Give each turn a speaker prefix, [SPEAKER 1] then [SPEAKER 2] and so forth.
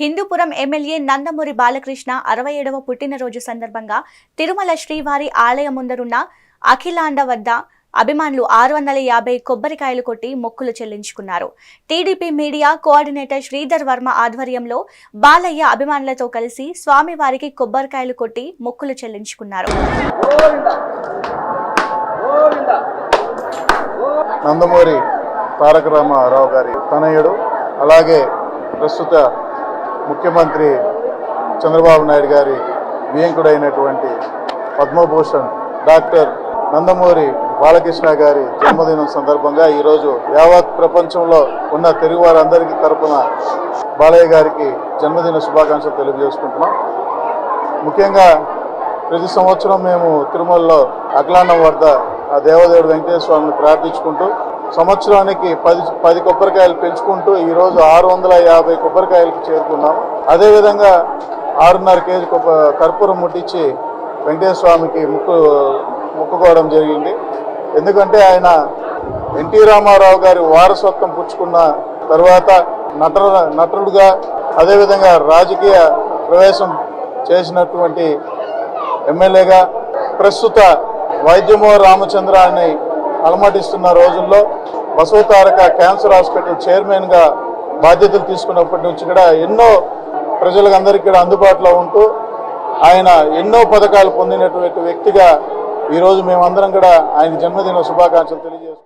[SPEAKER 1] Hindupuram MLA Nandamuri Balakrishna అరవై ఏడవ పుట్టినరోజు సందర్భంగా తిరుమల శ్రీవారి ఆలయం ముందరున్న అఖిలాండ వద్ద అభిమానులు ఆరు వందల యాభై కొబ్బరికాయలు కొట్టి మొక్కులు చెల్లించుకున్నారు. TDP media coordinator Sridhar Varma ఆధ్వర్యంలో బాలయ్య అభిమానులతో కలిసి స్వామివారికి కొబ్బరికాయలు కొట్టి మొక్కులు చెల్లించుకున్నారు.
[SPEAKER 2] నందమూరి తారక రామారావు గారి తనయుడు అలాగే ప్రస్తుత ముఖ్యమంత్రి చంద్రబాబు నాయుడు గారి వియంకుడైనటువంటి పద్మభూషణ్ డాక్టర్ నందమూరి బాలకృష్ణ గారి జన్మదినం సందర్భంగా ఈరోజు యావత్ ప్రపంచంలో ఉన్న తెలుగు వారందరికీ తరపున బాలయ్య గారికి జన్మదిన శుభాకాంక్షలు తెలియజేసుకుంటున్నాం. ముఖ్యంగా ప్రతి సంవత్సరం మేము తిరుమలలో అఖ్లాన్నం వద్ద ఆ దేవదేవుడు వెంకటేశ్వర స్వామిని ప్రార్థించుకుంటూ సంవత్సరానికి పది పది కొబ్బరికాయలు పెంచుకుంటూ ఈరోజు ఆరు వందల యాభై కొబ్బరికాయలకు చేరుకున్నాం అదేవిధంగా ఆరున్నర కేజీ కొబ్బ కర్పూరం ముట్టించి వెంకటేశ్వర స్వామికి ముక్కు ముక్కుకోవడం జరిగింది. ఎందుకంటే ఆయన ఎన్టీ రామారావు గారి వారసత్వం పుచ్చుకున్న తర్వాత నట నటుడుగా అదేవిధంగా రాజకీయ ప్రవేశం చేసినటువంటి ఎమ్మెల్యేగా ప్రస్తుత వైద్యమో రామచంద్ర అని అలమటిస్తున్న రోజుల్లో బసవతారక క్యాన్సర్ హాస్పిటల్ చైర్మన్గా బాధ్యతలు తీసుకున్నప్పటి నుంచి కూడా ఎన్నో ప్రజలందరికీ కూడా అందుబాటులో ఉంటూ ఆయన ఎన్నో పథకాలు పొందినటువంటి వ్యక్తిగా ఈరోజు మేమందరం కూడా ఆయన జన్మదిన శుభాకాంక్షలు తెలియజేస్తున్నాం